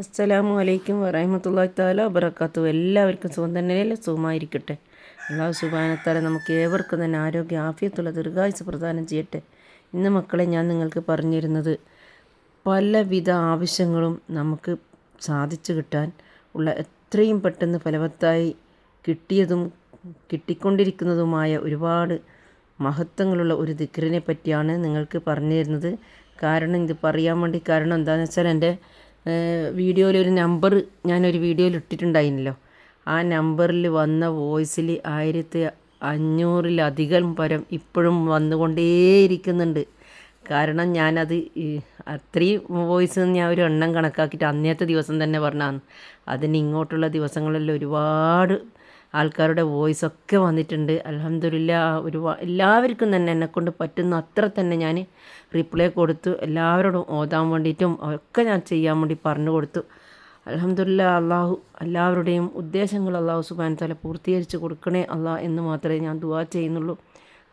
അസ്സലാമു അലൈക്കും വറഹമത്തല്ലാഹി താല വബറക്കാത്തു എല്ലാവർക്കും സുഖം തന്നെയല്ലേ സുഖമായിരിക്കട്ടെ. അള്ളാഹു സുബാനത്താല നമുക്ക് ഏവർക്കും തന്നെ ആരോഗ്യ ആഫിയത്തുള്ള ദീർഘായുസ് പ്രദാനം ചെയ്യട്ടെ. ഇന്ന് മക്കളെ ഞാൻ നിങ്ങൾക്ക് പറഞ്ഞിരുന്നത് പലവിധ ആവശ്യങ്ങളും നമുക്ക് സാധിച്ചു കിട്ടാൻ ഉള്ള എത്രയും പെട്ടെന്ന് ഫലവത്തായി കിട്ടിയതും കിട്ടിക്കൊണ്ടിരിക്കുന്നതുമായ ഒരുപാട് മഹത്വങ്ങളുള്ള ഒരു ദിക്കറിനെ പറ്റിയാണ് നിങ്ങൾക്ക് പറഞ്ഞു തരുന്നത് കാരണം ഇത് പറയാൻ വേണ്ടി കാരണം എന്താണെന്ന് വെച്ചാൽ എന്റെ വീഡിയോയിൽ ഒരു നമ്പർ ഞാനൊരു വീഡിയോയിൽ ഇട്ടിട്ടുണ്ടായിരുന്നല്ലോ. ആ നമ്പറിൽ വന്ന വോയിസിൽ ആയിരത്തി അഞ്ഞൂറിലധികം പരം ഇപ്പോഴും വന്നുകൊണ്ടേയിരിക്കുന്നുണ്ട്. കാരണം ഞാനത് അത്രയും വോയിസ് ഞാൻ ഒരു എണ്ണം കണക്കാക്കിയിട്ട് അന്നേത്തെ ദിവസം തന്നെ പറഞ്ഞാണ്. അതിന് ഇങ്ങോട്ടുള്ള ദിവസങ്ങളിൽ ഒരുപാട് ആൾക്കാരുടെ വോയിസ് ഒക്കെ വന്നിട്ടുണ്ട്. അലഹമില്ല ഒരു എല്ലാവർക്കും തന്നെ എന്നെക്കൊണ്ട് പറ്റുന്ന അത്ര തന്നെ ഞാൻ റിപ്ലൈ കൊടുത്തു. എല്ലാവരോടും ഓതാൻ വേണ്ടിയിട്ടും ഒക്കെ ഞാൻ ചെയ്യാൻ വേണ്ടി പറഞ്ഞു കൊടുത്തു. അലഹമില്ല അള്ളാഹു എല്ലാവരുടെയും ഉദ്ദേശങ്ങൾ അള്ളാഹു സുബാൻ തല പൂർത്തീകരിച്ച് കൊടുക്കണേ അള്ളാഹ് എന്ന് മാത്രമേ ഞാൻ ദുവാ ചെയ്യുന്നുള്ളൂ.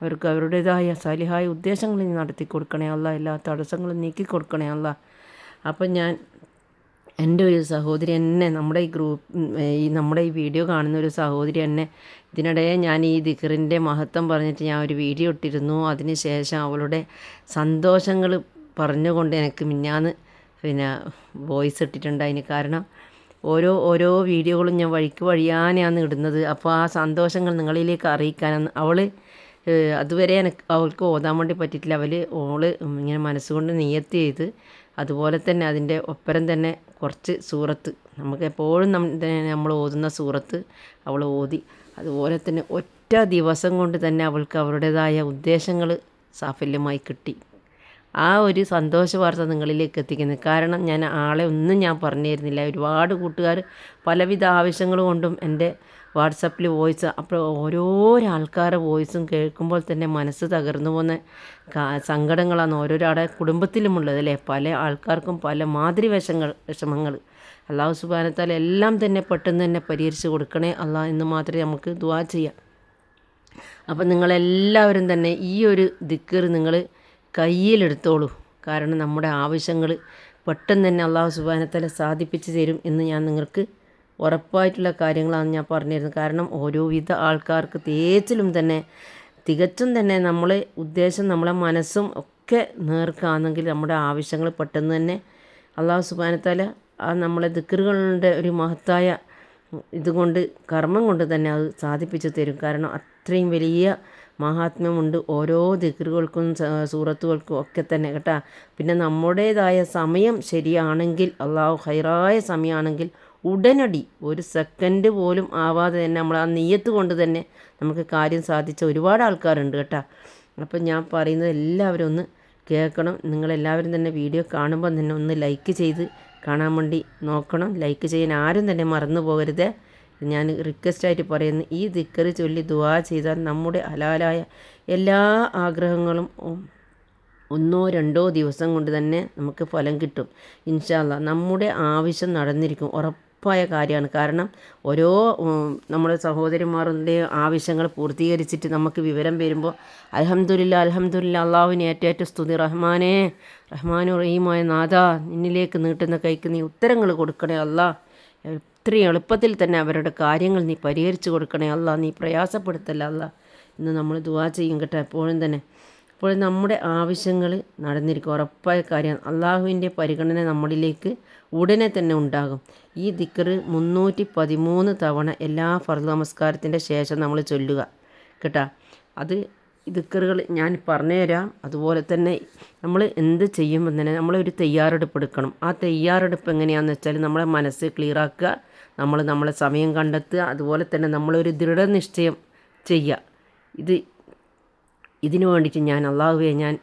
അവർക്ക് അവരുടേതായ സലിഹായ ഉദ്ദേശങ്ങൾ നടത്തി കൊടുക്കണേ അല്ല എല്ലാ തടസ്സങ്ങളും നീക്കി കൊടുക്കണേ അല്ല അപ്പം ഞാൻ എന്റെ ഒരു സഹോദരി എന്നെ നമ്മുടെ ഈ ഗ്രൂപ്പ് ഈ നമ്മുടെ ഈ വീഡിയോ കാണുന്ന ഒരു സഹോദരി എന്നെ ഇതിനിടെ ഞാൻ ഈ ദിഖറിന്റെ മഹത്വം പറഞ്ഞിട്ട് ഞാൻ ഒരു വീഡിയോ ഇട്ടിരുന്നു. അതിന് ശേഷം അവളുടെ സന്തോഷങ്ങൾ പറഞ്ഞുകൊണ്ട് എനിക്ക് മിന്നാന്ന് പിന്നെ വോയിസ് ഇട്ടിട്ടുണ്ട് അതിന് കാരണം ഓരോ ഓരോ വീഡിയോകളും ഞാൻ വഴിക്ക് വഴിയാനാണ് ഇടുന്നത്. അപ്പോൾ ആ സന്തോഷങ്ങൾ നിങ്ങളിലേക്ക് അറിയിക്കാനാണ്. അവൾ അതുവരെ എനിക്ക് അവൾക്ക് ഓതാൻ വേണ്ടി പറ്റിയിട്ടില്ല. അവൾ ഓൾ ഇങ്ങനെ മനസ്സുകൊണ്ട് നിയത്തി ചെയ്ത് അതുപോലെ തന്നെ അതിന്റെ ഒപ്പരം തന്നെ കുറച്ച് സൂറത്ത്. നമുക്ക് എപ്പോഴും നമ്മൾ ഓതുന്ന സൂറത്ത് അവൾ ഓതി. അതുപോലെ തന്നെ ഒറ്റ ദിവസം കൊണ്ട് തന്നെ അവൾക്ക് അവരുടേതായ ഉദ്ദേശങ്ങൾ സാഫല്യമായി കിട്ടി. ആ ഒരു സന്തോഷ വാർത്ത നിങ്ങളിലേക്ക് എത്തിക്കുന്നത് കാരണം ഞാൻ ആളെ ഒന്നും ഞാൻ പറഞ്ഞു തരുന്നില്ല ഒരുപാട് കൂട്ടുകാർ പലവിധ ആവശ്യങ്ങൾ കൊണ്ടും എന്റെ വാട്സപ്പിൽ വോയിസ് അപ്പോൾ ഓരോരോ ആൾക്കാരുടെ വോയിസും കേൾക്കുമ്പോൾ തന്നെ മനസ്സ് തകർന്നു പോകുന്ന സങ്കടങ്ങളാണ് ഓരോരാടെ കുടുംബത്തിലുമുള്ളത് അല്ലേ? പല ആൾക്കാർക്കും പല മാതിരി വിഷങ്ങൾ വിഷമങ്ങൾ. അള്ളാഹു സുബാനത്താൽ എല്ലാം തന്നെ പെട്ടെന്ന് തന്നെ പരിഹരിച്ച് കൊടുക്കണേ അള്ളാഹ് എന്ന് മാത്രമേ നമുക്ക് ദുവാ ചെയ്യാം. അപ്പം നിങ്ങളെല്ലാവരും തന്നെ ഈ ഒരു ദിക്കർ നിങ്ങൾ കയ്യിലെടുത്തോളൂ. കാരണം നമ്മുടെ ആവശ്യങ്ങൾ പെട്ടെന്ന് തന്നെ അള്ളാഹു സുബാനത്തല സാധിപ്പിച്ച് തരും എന്ന് ഞാൻ നിങ്ങൾക്ക് ഉറപ്പായിട്ടുള്ള കാര്യങ്ങളാണ് ഞാൻ പറഞ്ഞിരുന്നത്. കാരണം ഓരോവിധ ആൾക്കാർക്ക് തേച്ചിലും തന്നെ തികച്ചും തന്നെ നമ്മളെ ഉദ്ദേശം നമ്മളെ മനസ്സും ഒക്കെ നേർക്കാണെങ്കിൽ നമ്മുടെ ആവശ്യങ്ങൾ പെട്ടെന്ന് തന്നെ അള്ളാഹു സുബാനത്തല ആ നമ്മളെ ദിക്കറുകളുടെ ഒരു മഹത്തായ ഇതുകൊണ്ട് കർമ്മം കൊണ്ട് തന്നെ അത് സാധിപ്പിച്ചു തരും. കാരണം അത്രയും വലിയ മഹാത്മ്യമുണ്ട്. ഓരോ ദിക്കറുകൾക്കും സൂറത്തുകൾക്കും ഒക്കെ തന്നെ കേട്ടാ. പിന്നെ നമ്മുടേതായ സമയം ശരിയാണെങ്കിൽ അള്ളാഹു ഹൈറായ സമയമാണെങ്കിൽ ഉടനടി ഒരു സെക്കൻഡ് പോലും ആവാതെ തന്നെ നമ്മൾ ആ നെയ്യത്ത് കൊണ്ട് തന്നെ നമുക്ക് കാര്യം സാധിച്ച ഒരുപാട് ആൾക്കാരുണ്ട് കേട്ടോ. അപ്പം ഞാൻ പറയുന്നത് എല്ലാവരും ഒന്ന് കേൾക്കണം. നിങ്ങളെല്ലാവരും തന്നെ വീഡിയോ കാണുമ്പോൾ തന്നെ ഒന്ന് ലൈക്ക് ചെയ്ത് കാണാൻ വേണ്ടി നോക്കണം. ലൈക്ക് ചെയ്യാൻ ആരും തന്നെ മറന്നു പോകരുത്. ഞാൻ റിക്വസ്റ്റായിട്ട് പറയുന്നു ഈ ദിക്കറ് ചൊല്ലി ദുവാ ചെയ്താൽ നമ്മുടെ ഹലാലായ എല്ലാ ആഗ്രഹങ്ങളും ഒന്നോ രണ്ടോ ദിവസം കൊണ്ട് തന്നെ നമുക്ക് ഫലം കിട്ടും. ഇൻഷാല്ല നമ്മുടെ ആവശ്യം നടന്നിരിക്കും ഉറപ്പായ കാര്യമാണ്. കാരണം ഓരോ നമ്മുടെ സഹോദരിമാരുടെ ആവശ്യങ്ങൾ പൂർത്തീകരിച്ചിട്ട് നമുക്ക് വിവരം വരുമ്പോൾ അലഹമ്മദില്ല അലഹമ്മദില്ല അള്ളാഹുവിന് ഏറ്റേറ്റ സ്തുതി റഹ്മാനെ റഹ്മാനു റഹീമായ നാഥ നിന്നിലേക്ക് നീട്ടുന്ന കൈക്ക് നീ ഉത്തരങ്ങൾ കൊടുക്കണേ അല്ലാ ഇത്രയും എളുപ്പത്തിൽ തന്നെ അവരുടെ കാര്യങ്ങൾ നീ പരിഹരിച്ചു കൊടുക്കണേ. അല്ല നീ പ്രയാസപ്പെടുത്തല്ല അല്ല. എന്ന് നമ്മൾ ദുവാ ചെയ്യും കേട്ടോ എപ്പോഴും തന്നെ. അപ്പോൾ നമ്മുടെ ആവശ്യങ്ങൾ നടന്നിരിക്കും. ഉറപ്പായ കാര്യം അള്ളാഹുവിന്റെ പരിഗണന നമ്മളിലേക്ക് ഉടനെ തന്നെ ഉണ്ടാകും. ഈ ദിക്കറ് മുന്നൂറ്റി പതിമൂന്ന് തവണ എല്ലാ ഫർദ് നമസ്കാരത്തിന്റെ ശേഷം നമ്മൾ ചൊല്ലുക കേട്ടോ. അത് ദിക്കറുകൾ ഞാൻ പറഞ്ഞു തരാം. അതുപോലെ തന്നെ നമ്മൾ എന്ത് ചെയ്യുമ്പോൾ തന്നെ നമ്മളൊരു തയ്യാറെടുപ്പ് എടുക്കണം. ആ തയ്യാറെടുപ്പ് എങ്ങനെയാണെന്ന് വെച്ചാൽ നമ്മളെ മനസ്സ് ക്ലിയറാക്കുക നമ്മൾ നമ്മളെ സമയം കണ്ടെത്തുക. അതുപോലെ തന്നെ നമ്മളൊരു ദൃഢനിശ്ചയം ചെയ്യുക. ഇത് ഇതിനു വേണ്ടിയിട്ട് ഞാൻ അള്ളാഹുവെ ഞാൻ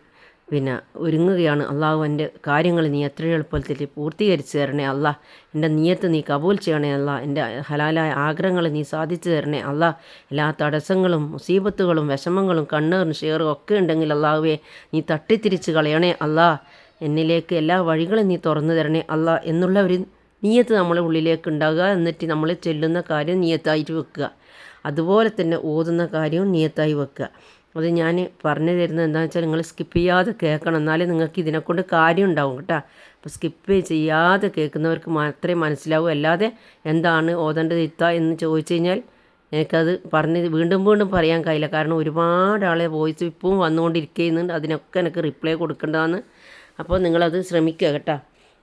പിന്നെ ഒരുങ്ങുകയാണ്. അള്ളാഹു എന്റെ കാര്യങ്ങൾ നീ എത്ര എളുപ്പത്തിൽ പൂർത്തീകരിച്ചു തരണേ അല്ല എന്റെ നീയത്ത് നീ കബൂൽ ചെയ്യണേ അല്ല എന്റെ ഹലാലായ ആഗ്രഹങ്ങൾ നീ സാധിച്ചു തരണേ അല്ല എല്ലാ തടസ്സങ്ങളും മുസീബത്തുകളും വിഷമങ്ങളും കണ്ണേറും ഷെയറും ഒക്കെ ഉണ്ടെങ്കിൽ അള്ളാഹുവെ നീ തട്ടിത്തിരിച്ച് കളയണേ അല്ല എന്നിലേക്ക് എല്ലാ വഴികളും നീ തുറന്നു തരണേ അല്ല എന്നുള്ള ഒരു നീയത്ത് നമ്മളെ ഉള്ളിലേക്ക് ഉണ്ടാകുക. എന്നിട്ട് നമ്മൾ ചെല്ലുന്ന കാര്യം നീയത്തായിട്ട് വെക്കുക. അതുപോലെ തന്നെ ഓതുന്ന കാര്യവും നീയത്തായി വെക്കുക. അത് ഞാൻ പറഞ്ഞു തരുന്നത് എന്താണെന്ന് വെച്ചാൽ നിങ്ങൾ സ്കിപ്പ് ചെയ്യാതെ കേൾക്കണം. എന്നാലേ നിങ്ങൾക്ക് ഇതിനെക്കൊണ്ട് കാര്യം ഉണ്ടാവും കേട്ടോ. അപ്പോൾ സ്കിപ്പ് ചെയ്യാതെ കേൾക്കുന്നവർക്ക് മാത്രമേ മനസ്സിലാവൂ. അല്ലാതെ എന്താണ് ഓതേണ്ടത് ഇത്ത എന്ന് ചോദിച്ചു കഴിഞ്ഞാൽ എനിക്കത് പറഞ്ഞ് വീണ്ടും വീണ്ടും പറയാൻ കഴിയില്ല. കാരണം ഒരുപാട് ആളെ വോയിസ് ഇപ്പവും വന്നുകൊണ്ടിരിക്കുന്നുണ്ട് അതിനൊക്കെ എനിക്ക് റിപ്ലൈ കൊടുക്കേണ്ടതാണ്. അപ്പോൾ നിങ്ങളത് ശ്രമിക്കുക കേട്ടോ.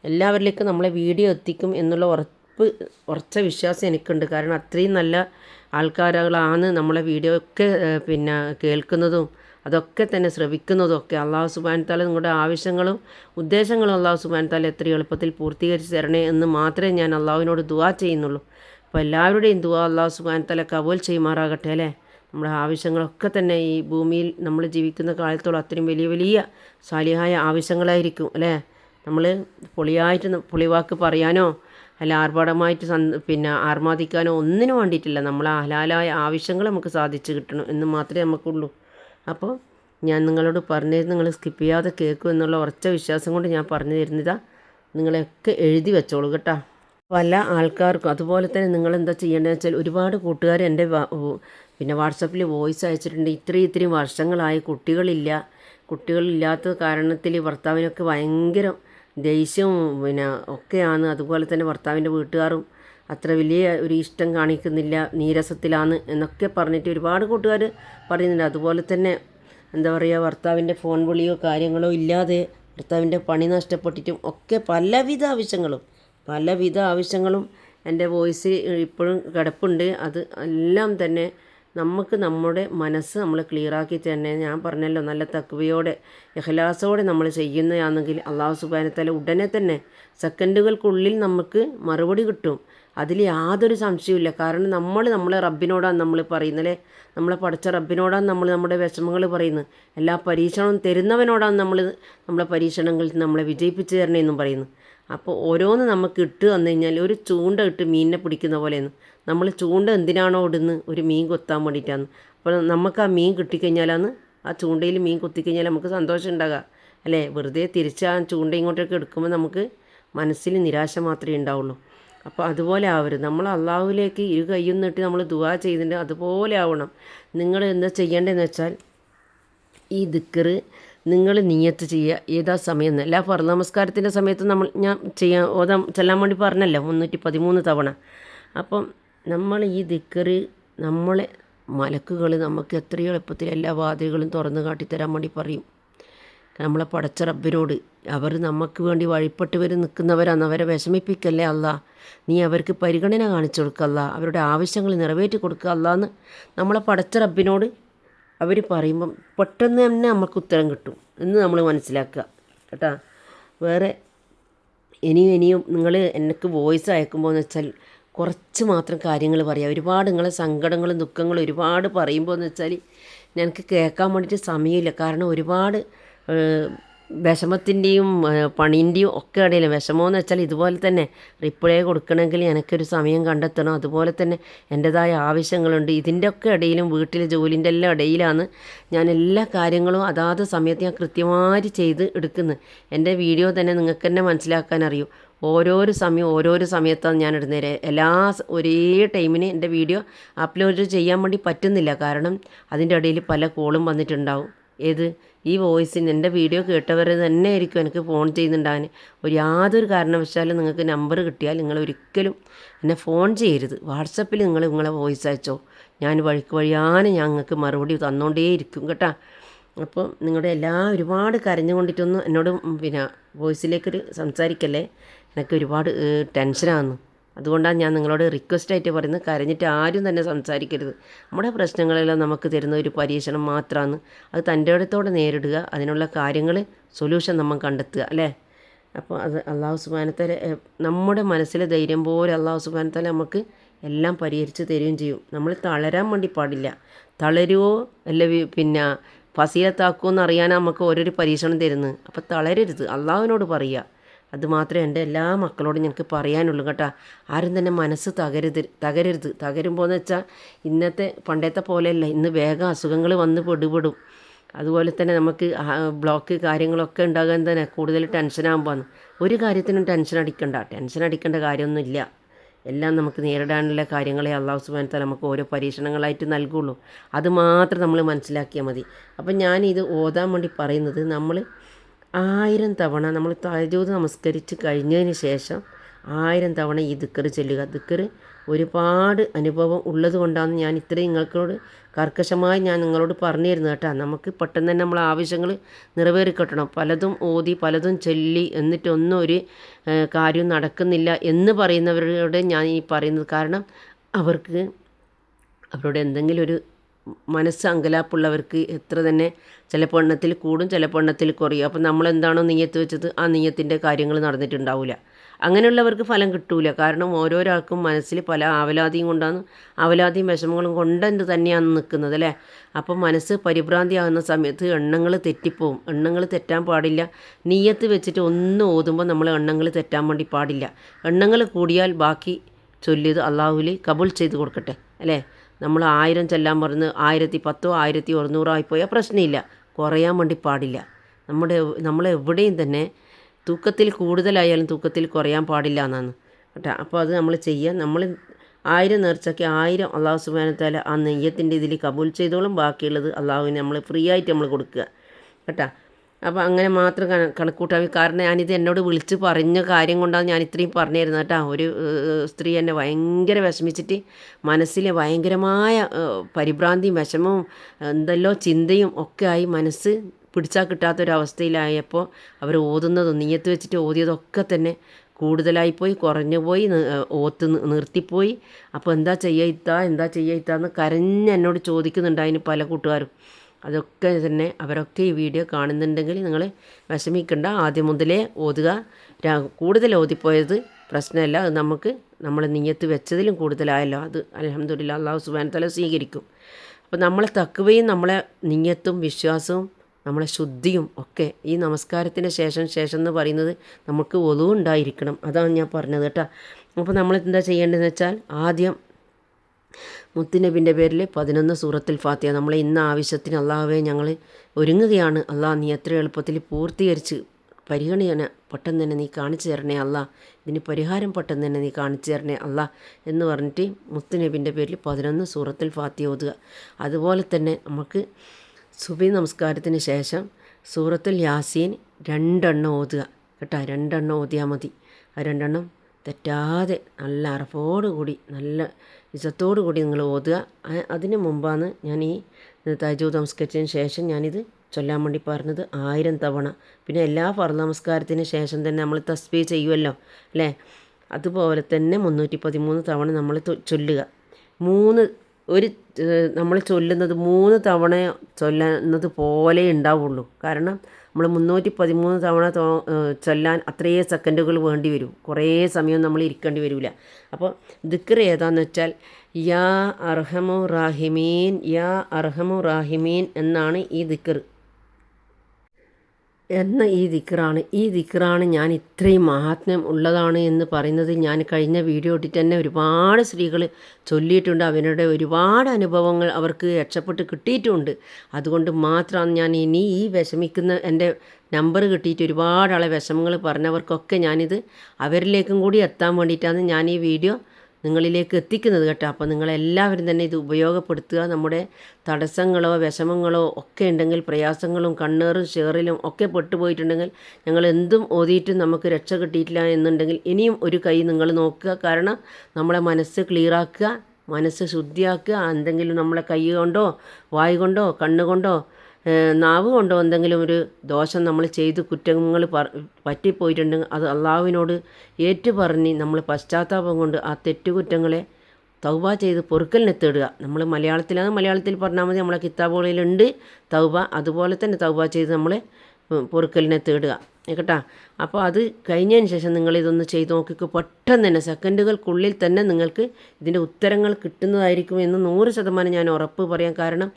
എല്ലാവരിലേക്കും നമ്മളെ വീഡിയോ എത്തിക്കും എന്നുള്ള ഉറപ്പ് ഉറച്ച വിശ്വാസം എനിക്കുണ്ട്. കാരണം അത്രയും നല്ല ആൾക്കാരുകളാണ് നമ്മളെ വീഡിയോ ഒക്കെ പിന്നെ കേൾക്കുന്നതും അതൊക്കെ തന്നെ ശ്രവിക്കുന്നതും ഒക്കെ. അള്ളാഹു സുബാൻ താല നിങ്ങളുടെ ആവശ്യങ്ങളും ഉദ്ദേശങ്ങളും അള്ളാഹു സുബാൻ താല എത്ര എളുപ്പത്തിൽ പൂർത്തീകരിച്ച് തരണേ എന്ന് മാത്രമേ ഞാൻ അള്ളാഹുവിനോട് ദുവാ ചെയ്യുന്നുള്ളൂ. അപ്പോൾ എല്ലാവരുടെയും ദുവാ അള്ളാഹു സുബാൻ താല കബൂൽ ചെയ്യുമാറാകട്ടെ അല്ലേ? നമ്മുടെ ആവശ്യങ്ങളൊക്കെ തന്നെ ഈ ഭൂമിയിൽ നമ്മൾ ജീവിക്കുന്ന കാലത്തോളം അത്രയും വലിയ വലിയ സാലിഹായ ആവശ്യങ്ങളായിരിക്കും അല്ലേ? നമ്മൾ പൊളിയായിട്ട് പൊളിവാക്ക് പറയാനോ അല്ല ആർഭാടമായിട്ട് സന് പിന്നെ ആർമാദിക്കാനോ ഒന്നിനും വേണ്ടിയിട്ടില്ല. നമ്മൾ ഹലാലായ ആവശ്യങ്ങൾ നമുക്ക് സാധിച്ചു കിട്ടണം എന്ന് മാത്രമേ നമുക്കുള്ളൂ. അപ്പോൾ ഞാൻ നിങ്ങളോട് പറഞ്ഞത് നിങ്ങൾ സ്കിപ്പ് ചെയ്യാതെ കേൾക്കും എന്നുള്ള ഉറച്ച വിശ്വാസം കൊണ്ട് ഞാൻ പറഞ്ഞു തരുന്നതാ. നിങ്ങളെയൊക്കെ എഴുതി വെച്ചോളൂ കേട്ടോ. പല ആൾക്കാർക്കും അതുപോലെ തന്നെ നിങ്ങൾ എന്താ ചെയ്യേണ്ടതെന്ന് വെച്ചാൽ ഒരുപാട് കൂട്ടുകാർ എന്റെ പിന്നെ വാട്സപ്പിൽ വോയിസ് അയച്ചിട്ടുണ്ട്. ഇത്രയും ഇത്രയും വർഷങ്ങളായി കുട്ടികളില്ല. കുട്ടികളില്ലാത്ത കാരണത്തിൽ ഭർത്താവിനൊക്കെ ഭയങ്കര ദേഷ്യവും പിന്നെ ഒക്കെയാണ്. അതുപോലെ തന്നെ ഭർത്താവിന്റെ വീട്ടുകാരും അത്ര വലിയ ഒരു ഇഷ്ടം കാണിക്കുന്നില്ല നീരസത്തിലാണ് എന്നൊക്കെ പറഞ്ഞിട്ട് ഒരുപാട് കൂട്ടുകാർ പറയുന്നുണ്ട്. അതുപോലെ തന്നെ എന്താ പറയുക ഭർത്താവിന്റെ ഫോൺ വിളിയോ കാര്യങ്ങളോ ഇല്ലാതെ ഭർത്താവിന്റെ പണി നഷ്ടപ്പെട്ടിട്ടും ഒക്കെ പലവിധ ആവശ്യങ്ങളും പലവിധ ആവശ്യങ്ങളും എന്റെ വോയിസ് ഇപ്പോഴും കിടപ്പുണ്ട്. അത് എല്ലാം തന്നെ നമുക്ക് നമ്മുടെ മനസ്സ് നമ്മൾ ക്ലിയറാക്കി തന്നെ ഞാൻ പറഞ്ഞല്ലോ നല്ല തക്വയോടെ എഹ്ലാസോടെ നമ്മൾ ചെയ്യുന്നതാണെങ്കിൽ അള്ളാഹു സുബാനത്തല ഉടനെ തന്നെ സെക്കൻഡുകൾക്കുള്ളിൽ നമുക്ക് മറുപടി കിട്ടും. അതിൽ യാതൊരു സംശയവുമില്ല. കാരണം നമ്മൾ നമ്മളെ റബ്ബിനോടാണ് നമ്മൾ പറയുന്നത് നമ്മളെ പഠിച്ച റബ്ബിനോടാണ് നമ്മൾ നമ്മുടെ വിഷമങ്ങൾ പറയുന്നത്. എല്ലാ പരീക്ഷണവും തരുന്നവനോടാണ് നമ്മൾ നമ്മളെ പരീക്ഷണങ്ങളിൽ നമ്മളെ വിജയിപ്പിച്ച് തരണമെന്നും പറയുന്നു അപ്പോൾ ഓരോന്ന് നമുക്ക് ഇട്ട് വന്നു കഴിഞ്ഞാൽ ഒരു ചൂണ്ട ഇട്ട് മീനിനെ പിടിക്കുന്ന പോലെയാണ്. നമ്മൾ ചൂണ്ട എന്തിനാണോ ഇടുന്നത് ഒരു മീൻ കൊത്താൻ വേണ്ടിയിട്ടാണ്. അപ്പോൾ നമുക്ക് ആ മീൻ കിട്ടിക്കഴിഞ്ഞാലാണ് ആ ചൂണ്ടയിൽ മീൻ കൊത്തിക്കഴിഞ്ഞാൽ നമുക്ക് സന്തോഷം ഉണ്ടാകുക അല്ലേ? വെറുതെ തിരിച്ച് ആ ചൂണ്ട ഇങ്ങോട്ടൊക്കെ എടുക്കുമ്പോൾ നമുക്ക് മനസ്സിൽ നിരാശ മാത്രമേ ഉണ്ടാവുള്ളൂ. അപ്പോൾ അതുപോലെ ആവരുത്. നമ്മൾ അള്ളാഹുവിലേക്ക് ഇരു കയ്യും നിട്ട് നമ്മൾ ദുവാ ചെയ്തിട്ട് അതുപോലെ ആവണം. നിങ്ങൾ എന്താ ചെയ്യേണ്ടതെന്ന് വെച്ചാൽ ഈ ദിക്കറ് നിങ്ങൾ നീയത്ത് ചെയ്യുക. ഏതാ സമയം എന്ന്. എല്ലാ ഫർദ് നമസ്കാരത്തിന്റെ സമയത്ത് നമ്മൾ ഞാൻ ചെയ്യാൻ ഓതാൻ ചെല്ലാൻ വേണ്ടി പറഞ്ഞല്ലോ. മുന്നൂറ്റി പതിമൂന്ന് തവണ. അപ്പം നമ്മൾ ഈ ദിക്കറ് നമ്മളെ മലക്കുകൾ നമുക്ക് എത്രയോ എളുപ്പത്തിൽ എല്ലാ വാതിലുകളും തുറന്ന് കാട്ടിത്തരാൻ വേണ്ടി പറയും. നമ്മളെ പടച്ച റബ്ബിനോട്. അവർ നമുക്ക് വേണ്ടി വഴിപ്പെട്ട് വരും നിൽക്കുന്നവരാണ്. അവരെ വിഷമിപ്പിക്കല്ലേ അല്ല നീ അവർക്ക് പരിഗണന കാണിച്ചു കൊടുക്കല്ല അവരുടെ ആവശ്യങ്ങൾ നിറവേറ്റി കൊടുക്കുക അല്ല എന്ന് നമ്മളെ പടച്ച റബ്ബിനോട് അവർ പറയുമ്പം പെട്ടെന്ന് തന്നെ നമുക്ക് ഉത്തരം കിട്ടും എന്ന് നമ്മൾ മനസ്സിലാക്കുക. കേട്ടോ? വേറെ ഇനിയും ഇനിയും നിങ്ങൾ എനിക്ക് വോയിസ് അയക്കുമ്പോൾ എന്ന് വെച്ചാൽ കുറച്ച് മാത്രം കാര്യങ്ങൾ പറയാം. ഒരുപാട് നിങ്ങളെ സങ്കടങ്ങളും ദുഃഖങ്ങളും ഒരുപാട് പറയുമ്പോൾ എന്ന് വെച്ചാൽ ഞങ്ങൾക്ക് കേൾക്കാൻ വേണ്ടിയിട്ട് സമയമില്ല. കാരണം ഒരുപാട് വിഷമത്തിന്റെയും പണീന്റെയും ഒക്കെ ഇടയിൽ വിഷമമെന്ന് വെച്ചാൽ ഇതുപോലെ തന്നെ റിപ്ലൈ കൊടുക്കണമെങ്കിൽ എനിക്കൊരു സമയം കണ്ടെത്തണം. അതുപോലെ തന്നെ എന്റെതായ ആവശ്യങ്ങളുണ്ട്. ഇതിന്റെ ഒക്കെ ഇടയിലും വീട്ടിലെ ജോലിന്റെ എല്ലാം ഇടയിലാണ് ഞാൻ എല്ലാ കാര്യങ്ങളും അതാത് സമയത്ത് ഞാൻ കൃത്യമായി ചെയ്ത് എടുക്കുന്നത്. എന്റെ വീഡിയോ തന്നെ നിങ്ങൾക്ക് തന്നെ മനസ്സിലാക്കാൻ അറിയൂ. ഓരോരോ സമയം ഓരോരോ സമയത്താണ് ഞാൻ ഇടുന്നത്. എല്ലാ ഒരേ ടൈമിന് എന്റെ വീഡിയോ അപ്ലോഡ് ചെയ്യാൻ വേണ്ടി പറ്റുന്നില്ല. കാരണം അതിന്റെ ഇടയിൽ പല കോളും വന്നിട്ടുണ്ടാവും. ഏത്? ഈ വോയിസിന് എന്റെ വീഡിയോ കേട്ടവർ തന്നെ ആയിരിക്കും എനിക്ക് ഫോൺ ചെയ്യുന്നുണ്ടാകാൻ ഒരു യാതൊരു കാരണവശാലും നിങ്ങൾക്ക് നമ്പർ കിട്ടിയാൽ നിങ്ങൾ ഒരിക്കലും എന്നെ ഫോൺ ചെയ്യരുത്. വാട്സപ്പിൽ നിങ്ങൾ നിങ്ങളെ വോയിസ് അയച്ചോ. ഞാൻ വഴിക്ക് ഞാൻ നിങ്ങൾക്ക് മറുപടി തന്നുകൊണ്ടേയിരിക്കും കേട്ടോ. അപ്പോൾ നിങ്ങളുടെ എല്ലാ ഒരുപാട് കരഞ്ഞുകൊണ്ടിട്ടൊന്നും എന്നോട് പിന്നെ വോയിസിലേക്കൊരു സംസാരിക്കല്ലേ? എനിക്ക് ഒരുപാട് ടെൻഷനാകുന്നു അതുകൊണ്ടാണ് ഞാൻ നിങ്ങളോട് റിക്വസ്റ്റ് ആയിട്ട് പറയുന്നത്. കരഞ്ഞിട്ട് ആരും തന്നെ സംസാരിക്കരുത്. നമ്മുടെ പ്രശ്നങ്ങളെല്ലാം നമുക്ക് തരുന്ന ഒരു പരീക്ഷണം മാത്രമാണ് അത് തന്റെ ഇടത്തോടെ നേരിടുക. അതിനുള്ള കാര്യങ്ങൾ സൊല്യൂഷൻ നമ്മൾ കണ്ടെത്തുക അല്ലേ? അപ്പോൾ അത് അള്ളാഹു സുബാനത്തല നമ്മുടെ മനസ്സിലെ ധൈര്യം പോലെ അള്ളാഹു സുബാനത്തല നമുക്ക് എല്ലാം പരിഹരിച്ച് തരുകയും ചെയ്യും. നമ്മൾ തളരാൻ വേണ്ടി പാടില്ല. തളരുവോ? അല്ല പിന്നെ ഫസീലത്താക്കുമോ എന്ന് അറിയാൻ നമുക്ക് ഓരോരു പരീക്ഷണം തരുന്നത്. അപ്പോൾ തളരരുത്. അള്ളാഹുവിനോട് പറയുക. അത് മാത്രമേ എന്റെ എല്ലാ മക്കളോടും ഞങ്ങൾക്ക് പറയാനുള്ളൂ കേട്ടോ. ആരും തന്നെ മനസ്സ് തകരുത് തകരരുത്. തകരുമ്പോൾ എന്ന് വെച്ചാൽ ഇന്നത്തെ പണ്ടത്തെ പോലെയല്ല. ഇന്ന് വേഗം അസുഖങ്ങൾ വന്ന് പെടുപെടും. അതുപോലെ തന്നെ നമുക്ക് ബ്ലോക്ക് കാര്യങ്ങളൊക്കെ ഉണ്ടാകാൻ തന്നെ കൂടുതൽ ടെൻഷനാകുമ്പോൾ ഒരു കാര്യത്തിനും ടെൻഷൻ അടിക്കണ്ട. ടെൻഷൻ അടിക്കേണ്ട കാര്യമൊന്നുമില്ല. എല്ലാം നമുക്ക് നേരിടാനുള്ള കാര്യങ്ങളെ അള്ളാഹു സുബാനത്തെ നമുക്ക് ഓരോ പരീക്ഷണങ്ങളായിട്ട് നൽകുള്ളൂ. അത് മാത്രം നമ്മൾ മനസ്സിലാക്കിയാൽ മതി. അപ്പം ഞാൻ ഇത് ഓതാൻ വേണ്ടി പറയുന്നത് നമ്മൾ ആയിരം തവണ നമ്മൾ തഹജൂദ് നമസ്കരിച്ച് കഴിഞ്ഞതിന് ശേഷം ആയിരം തവണ ഈ ദിക്കറ് ചെല്ലുക. ദിക്കറ് ഒരുപാട് അനുഭവം ഉള്ളത് കൊണ്ടാണ് ഞാൻ ഇത്രയും നിങ്ങൾക്കോട് കർക്കശമായി ഞാൻ നിങ്ങളോട് പറഞ്ഞു തരുന്നത് കേട്ടോ. നമുക്ക് പെട്ടെന്ന് തന്നെ നമ്മളെ ആവശ്യങ്ങൾ നിറവേറിക്കെട്ടണം. പലതും ഓതി പലതും ചൊല്ലി എന്നിട്ടൊന്നും ഒരു കാര്യം നടക്കുന്നില്ല എന്ന് പറയുന്നവരോട് ഞാൻ ഈ പറയുന്നത് കാരണം അവർക്ക് അവരോട് എന്തെങ്കിലും ഒരു മനസ്സ് അങ്കലാപ്പുള്ളവർക്ക് എത്ര തന്നെ ചിലപ്പോൾ എണ്ണത്തിൽ കൂടും ചിലപ്പോൾ എണ്ണത്തിൽ കുറയും. അപ്പോൾ നമ്മൾ എന്താണോ നെയ്യത്ത് വെച്ചത് ആ നെയ്യത്തിന്റെ കാര്യങ്ങൾ നടന്നിട്ടുണ്ടാവില്ല. അങ്ങനെയുള്ളവർക്ക് ഫലം കിട്ടൂല. കാരണം ഓരോരാൾക്കും മനസ്സിൽ പല ആവലാതിയും കൊണ്ടാണ് ആവലാതിയും വിഷമങ്ങളും കൊണ്ട് തന്നെയാണ് നിൽക്കുന്നത് അല്ലേ? അപ്പം മനസ്സ് പരിഭ്രാന്തിയാകുന്ന സമയത്ത് എണ്ണങ്ങൾ തെറ്റിപ്പോവും. എണ്ണങ്ങൾ തെറ്റാൻ പാടില്ല. നീയത്ത് വെച്ചിട്ട് ഒന്ന് ഓതുമ്പോൾ നമ്മൾ എണ്ണങ്ങൾ തെറ്റാൻ വേണ്ടി പാടില്ല. എണ്ണങ്ങൾ കൂടിയാൽ ബാക്കി ചൊല്ലിയത് അള്ളാഹുലി കബൂൾ ചെയ്ത് കൊടുക്കട്ടെ അല്ലേ? നമ്മൾ ആയിരം ചെല്ലാൻ പറഞ്ഞ് ആയിരത്തി പത്തോ ആയിരത്തി ഒരുന്നൂറോ ആയിപ്പോയാൽ പ്രശ്നമില്ല. കുറയാൻ വേണ്ടി പാടില്ല. നമ്മുടെ നമ്മൾ എവിടെയും തന്നെ തൂക്കത്തിൽ കൂടുതലായാലും തൂക്കത്തിൽ കുറയാൻ പാടില്ല എന്നാണ്. കേട്ടോ. അപ്പോൾ അത് നമ്മൾ ചെയ്യുക നമ്മൾ ആയിരം നേർച്ചയ്ക്ക് ആയിരം അള്ളാഹു സുബാനത്താല ആ നെയ്യത്തിന്റെ ഇതിൽ കബൂൽ ചെയ്തോളും. ബാക്കിയുള്ളത് അള്ളാഹുവിന് നമ്മൾ ഫ്രീ ആയിട്ട് നമ്മൾ കൊടുക്കുക. കേട്ടോ. അപ്പോൾ അങ്ങനെ മാത്രം കണ കണക്കൂട്ടാൻ കാരണം ഞാനിത് എന്നോട് വിളിച്ച് പറഞ്ഞ കാര്യം കൊണ്ടാണ് ഞാൻ ഇത്രയും പറഞ്ഞു തരുന്നത് കേട്ടോ. ഒരു സ്ത്രീ എന്നെ ഭയങ്കര വിഷമിച്ചിട്ട് മനസ്സിലെ ഭയങ്കരമായ പരിഭ്രാന്തിയും വിഷമവും എന്തെല്ലോ ചിന്തയും ഒക്കെ ആയി മനസ്സ് പിടിച്ചാൽ കിട്ടാത്തൊരവസ്ഥയിലായപ്പോൾ അവർ ഓതുന്നതും നീയത്ത് വെച്ചിട്ട് ഓതിയതൊക്കെ തന്നെ കൂടുതലായിപ്പോയി കുറഞ്ഞു പോയി ഓത്ത് നിർത്തിപ്പോയി. അപ്പോൾ എന്താ ചെയ്യുക ഇത്താ എന്താ ചെയ്യുക ഇത്താന്ന് കരഞ്ഞ് എന്നോട് ചോദിക്കുന്നുണ്ട് അതിന് പല കൂട്ടുകാരും. അതൊക്കെ തന്നെ അവരൊക്കെ ഈ വീഡിയോ കാണുന്നുണ്ടെങ്കിൽ നിങ്ങൾ വിഷമിക്കണ്ട. ആദ്യം മുതലേ ഓതുക. കൂടുതൽ ഓതിപ്പോയത് പ്രശ്നമല്ല. അത് നമുക്ക് നമ്മൾ നീയത്ത് വെച്ചതിലും കൂടുതലായല്ലോ. അത് അലഹമ്മദില്ല അള്ളാഹു സുബാൻ തല സ്വീകരിക്കും. അപ്പോൾ നമ്മളെ തക്കുവയും നമ്മളെ നീയത്തും വിശ്വാസവും നമ്മളെ ശുദ്ധിയും ഒക്കെ ഈ നമസ്കാരത്തിന് ശേഷം ശേഷം എന്ന് പറയുന്നത് നമുക്ക് ഒതുവ് ഉണ്ടായിരിക്കണം. അതാണ് ഞാൻ പറഞ്ഞത് കേട്ടോ. അപ്പോൾ നമ്മൾ എന്താ ചെയ്യേണ്ടതെന്ന് വെച്ചാൽ ആദ്യം മുത്തുനബിന്റെ പേരിൽ പതിനൊന്ന് സൂറത്തിൽ ഫാത്തിയ നമ്മൾ ഇന്ന ആവശ്യത്തിന് അള്ളാഹുവെ ഞങ്ങൾ ഒരുങ്ങുകയാണ്. അള്ളാഹ് നീ എത്ര എളുപ്പത്തിൽ പൂർത്തീകരിച്ച് പരിഗണന പെട്ടെന്ന് തന്നെ നീ കാണിച്ചു തരണേ അല്ല ഇതിന് പരിഹാരം പെട്ടെന്ന് തന്നെ നീ കാണിച്ചു തരണേ അല്ല എന്ന് പറഞ്ഞിട്ട് മുത്തുനബിന്റെ പേരിൽ പതിനൊന്ന് സൂറത്തിൽ ഫാത്തി ഓതുക. അതുപോലെ തന്നെ നമുക്ക് സുബി നമസ്കാരത്തിന് ശേഷം സൂറത്തിൽ യാസീൻ രണ്ടെണ്ണം ഓതുക. കേട്ടോ? രണ്ടെണ്ണം ഓതിയാൽ മതി. ആ രണ്ടെണ്ണം തെറ്റാതെ നല്ല അറപ്പോടുകൂടി നല്ല ഇസത്തോടു കൂടി നിങ്ങൾ ഓതുക. അതിന് മുമ്പാണ് ഞാൻ ഈ തജൂദ് നമസ്കരിച്ചതിന് ശേഷം ഞാനിത് ചൊല്ലാൻ വേണ്ടി പറഞ്ഞത് ആയിരം തവണ. പിന്നെ എല്ലാ ഫർദ് നമസ്കാരത്തിന് ശേഷം തന്നെ നമ്മൾ തസ്ബീ ചെയ്യുമല്ലോ അല്ലേ? അതുപോലെ തന്നെ മുന്നൂറ്റി പതിമൂന്ന് തവണ നമ്മൾ ചൊല്ലുക. മൂന്ന് ഒരു നമ്മൾ ചൊല്ലുന്നത് മൂന്ന് തവണ ചൊല്ലുന്നത് പോലെ ഉണ്ടാവുള്ളൂ. കാരണം നമ്മൾ മുന്നൂറ്റി പതിമൂന്ന് തവണ ചൊല്ലാൻ അത്രയേ സെക്കൻഡുകൾ വേണ്ടി വരും. കുറേ സമയം നമ്മൾ ഇരിക്കേണ്ടി വരില്ല അപ്പോൾ ദിക്കർ ഏതാന്ന് വെച്ചാൽ യാ അർഹമു റാഹിമീൻ യാ അർഹമു റാഹിമീൻ എന്നാണ് ഈ ദിക്കർ എന്ന ഈ ദിക്റാണ്. ഈ ദിക്റാണ് ഞാൻ ഇത്രയും മഹാത്മ്യം ഉള്ളതാണ് എന്ന് പറയുന്നത് ഞാൻ കഴിഞ്ഞ വീഡിയോ ഇട്ടിട്ട് തന്നെ ഒരുപാട് സ്ത്രീകൾ ചൊല്ലിയിട്ടുണ്ട്. അവരുടെ ഒരുപാട് അനുഭവങ്ങൾ അവർക്ക് രക്ഷപ്പെട്ട് കിട്ടിയിട്ടുമുണ്ട് അതുകൊണ്ട് മാത്രമാണ് ഞാൻ ഇനി ഈ വിഷമിക്കുന്ന എന്റെ നമ്പർ കിട്ടിയിട്ട് ഒരുപാട് ആളെ വിഷമങ്ങൾ പറഞ്ഞവർക്കൊക്കെ ഞാനിത് അവരിലേക്കും കൂടി എത്താൻ വേണ്ടിയിട്ടാണ് ഞാൻ ഈ വീഡിയോ നിങ്ങളിലേക്ക് എത്തിക്കുന്നത് കേട്ടോ. അപ്പോൾ നിങ്ങളെല്ലാവരും തന്നെ ഇത് ഉപയോഗപ്പെടുത്തുക. നമ്മുടെ തടസ്സങ്ങളോ വിഷമങ്ങളോ ഒക്കെ ഉണ്ടെങ്കിൽ പ്രയാസങ്ങളും കണ്ണേറും ഷെയറിലും ഒക്കെ പെട്ടുപോയിട്ടുണ്ടെങ്കിൽ ഞങ്ങൾ എന്തും ഓതിയിട്ടും നമുക്ക് രക്ഷ കിട്ടിയിട്ടില്ല എന്നുണ്ടെങ്കിൽ ഇനിയും ഒരു കൈ നിങ്ങൾ നോക്കുക. കാരണം നമ്മളെ മനസ്സ് ക്ലിയറാക്കുക മനസ്സ് ശുദ്ധിയാക്കുക. എന്തെങ്കിലും നമ്മളെ കൈ കൊണ്ടോ വായ് കൊണ്ടോ കണ്ണുകൊണ്ടോ നാവ് കൊണ്ടോ എന്തെങ്കിലും ഒരു ദോഷം നമ്മൾ ചെയ്ത് കുറ്റങ്ങൾ പറ പറ്റിപ്പോയിട്ടുണ്ടെങ്കിൽ അത് അള്ളാഹുവിനോട് ഏറ്റു പറഞ്ഞ് നമ്മൾ പശ്ചാത്താപം കൊണ്ട് ആ തെറ്റുകുറ്റങ്ങളെ തൗബ ചെയ്ത് പൊറുക്കലിനെ തേടുക നമ്മൾ മലയാളത്തിലാണ് മലയാളത്തിൽ പറഞ്ഞാൽ മതി നമ്മളെ കിതാബുകളിലുണ്ട് തൗബ അതുപോലെ തന്നെ തൗബ ചെയ്ത് നമ്മൾ പൊറുക്കലിനെ തേടുക കേട്ടാ? അപ്പോൾ അത് കഴിഞ്ഞതിന് ശേഷം നിങ്ങൾ ഇതൊന്ന് ചെയ്ത് നോക്കിക്കോ പെട്ടെന്ന് തന്നെ സെക്കൻഡുകൾക്കുള്ളിൽ തന്നെ നിങ്ങൾക്ക് ഇതിന്റെ ഉത്തരങ്ങൾ കിട്ടുന്നതായിരിക്കും എന്ന് നൂറ് ശതമാനം ഞാൻ ഉറപ്പ് പറയാം കാരണം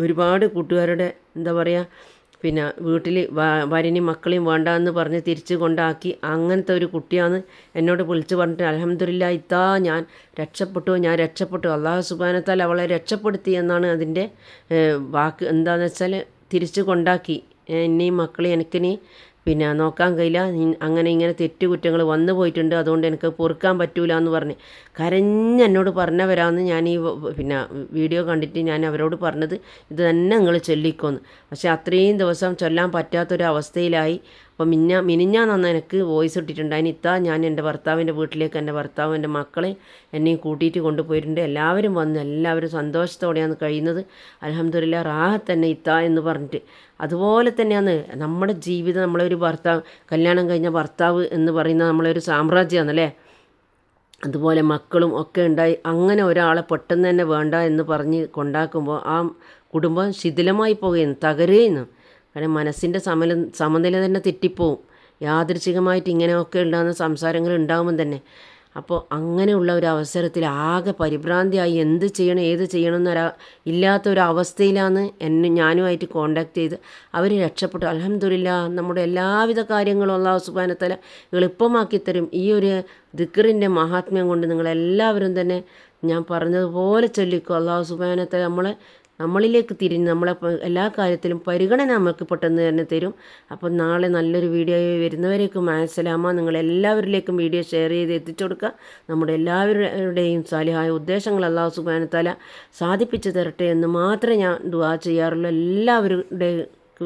ഒരുപാട് കൂട്ടുകാരുടെ എന്താ പറയുക പിന്നെ വീട്ടിൽ വരനും മക്കളെയും വേണ്ട എന്ന് പറഞ്ഞ് തിരിച്ച് കൊണ്ടാക്കി അങ്ങനത്തെ ഒരു കുട്ടിയാണ് എന്നോട് വിളിച്ച് പറഞ്ഞിട്ട് അലഹമ്മദില്ല ഇത്താ ഞാൻ രക്ഷപ്പെട്ടു ഞാൻ രക്ഷപ്പെട്ടു. അള്ളാഹു സുബാനത്താൽ അവളെ രക്ഷപ്പെടുത്തി എന്നാണ് അതിന്റെ വാക്ക് എന്താണെന്ന് വെച്ചാൽ തിരിച്ച് കൊണ്ടാക്കി. എന്നെയും മക്കളെ എനിക്കിനി പിന്നെ നോക്കാൻ കഴിയില്ല. അങ്ങനെ ഇങ്ങനെ തെറ്റുകുറ്റങ്ങൾ വന്നു പോയിട്ടുണ്ട്. അതുകൊണ്ട് എനിക്ക് പൊറുക്കാൻ പറ്റൂല എന്ന് പറഞ്ഞ് കരഞ്ഞ് എന്നോട് പറഞ്ഞവരാന്ന് ഞാൻ ഈ പിന്നെ വീഡിയോ കണ്ടിട്ട് ഞാൻ അവരോട് പറഞ്ഞത് ഇത് തന്നെ നിങ്ങൾ ചൊല്ലിക്കോന്ന്. പക്ഷേ അത്രയും ദിവസം ചൊല്ലാൻ പറ്റാത്തൊരു അവസ്ഥയിലായി അപ്പം മിന്ന മിനിഞ്ഞാന്ന് എനിക്ക് വോയിസ് ഇട്ടിട്ടുണ്ട്. അതിന് ഇത്താ ഞാൻ എന്റെ ഭർത്താവിന്റെ വീട്ടിലേക്ക് എന്റെ ഭർത്താവും എന്റെ മക്കളെ എന്നെയും കൂട്ടിയിട്ട് കൊണ്ടുപോയിട്ടുണ്ട്. എല്ലാവരും വന്ന് എല്ലാവരും സന്തോഷത്തോടെയാണ് കഴിയുന്നത്. അലഹമ്മദില്ല റാഹത്ത് തന്നെ ഇത്താ എന്ന് പറഞ്ഞിട്ട്. അതുപോലെ തന്നെയാണ് നമ്മുടെ ജീവിതം നമ്മളൊരു ഭർത്താവ് കല്യാണം കഴിഞ്ഞ ഭർത്താവ് എന്ന് പറയുന്ന ഒരു സാമ്രാജ്യമാണല്ലേ അതുപോലെ മക്കളും ഒക്കെ ഉണ്ടായി. അങ്ങനെ ഒരാളെ പെട്ടെന്ന് തന്നെ വേണ്ട എന്ന് പറഞ്ഞ് കൊണ്ടാക്കുമ്പോൾ ആ കുടുംബം ശിഥിലമായി പോകുകയാണ് തകരുകയെന്നു കാരണം മനസ്സിന്റെ സമല സമനില തന്നെ തെറ്റിപ്പോവും. യാദൃച്ഛികമായിട്ട് ഇങ്ങനെയൊക്കെ ഉണ്ടാകുന്ന സംസാരങ്ങൾ ഉണ്ടാകുമ്പം തന്നെ. അപ്പോൾ അങ്ങനെയുള്ള ഒരു അവസരത്തിൽ ആകെ പരിഭ്രാന്തിയായി എന്ത് ചെയ്യണം ഏത് ചെയ്യണം എന്നൊരു ഇല്ലാത്ത ഒരു അവസ്ഥയിലാണ് എന്നെ ഞാനുമായിട്ട് കോണ്ടാക്ട് ചെയ്ത് അവർ രക്ഷപ്പെട്ടു. അലഹമില്ല നമ്മുടെ എല്ലാവിധ കാര്യങ്ങളും അള്ളാഹു സുബാനത്തല എളുപ്പമാക്കി തരും. ഈ ഒരു ദിക്കറിന്റെ മഹാത്മ്യം കൊണ്ട് നിങ്ങളെല്ലാവരും തന്നെ ഞാൻ പറഞ്ഞതുപോലെ ചൊല്ലിക്കും. അള്ളാഹു സുബാനത്തല നമ്മളെ നമ്മളിലേക്ക് തിരിഞ്ഞ് നമ്മളെ എല്ലാ കാര്യത്തിലും പരിഗണന നമുക്ക് പെട്ടെന്ന് തന്നെ തരും. അപ്പം നാളെ നല്ലൊരു വീഡിയോ വരുന്നവരേക്കും മാസലാമ. നിങ്ങളെല്ലാവരിലേക്കും വീഡിയോ ഷെയർ ചെയ്ത് എത്തിച്ചു കൊടുക്കുക. നമ്മുടെ എല്ലാവരുടെയും സാലിഹായ ഉദ്ദേശങ്ങൾ അള്ളാഹു സുബാനത്താല സാധിപ്പിച്ചു തരട്ടെ എന്ന് മാത്രമേ ഞാൻ ദുവാ ചെയ്യാറുള്ളൂ. എല്ലാവരുടെ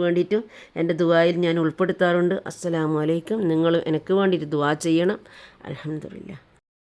വേണ്ടിയിട്ടും എന്റെ ദുവായിൽ ഞാൻ ഉൾപ്പെടുത്താറുണ്ട്. അസ്സലാമു അലൈക്കും. നിങ്ങൾ എനിക്ക് വേണ്ടിയിട്ട് ദുവാ ചെയ്യണം. അലഹമില്ല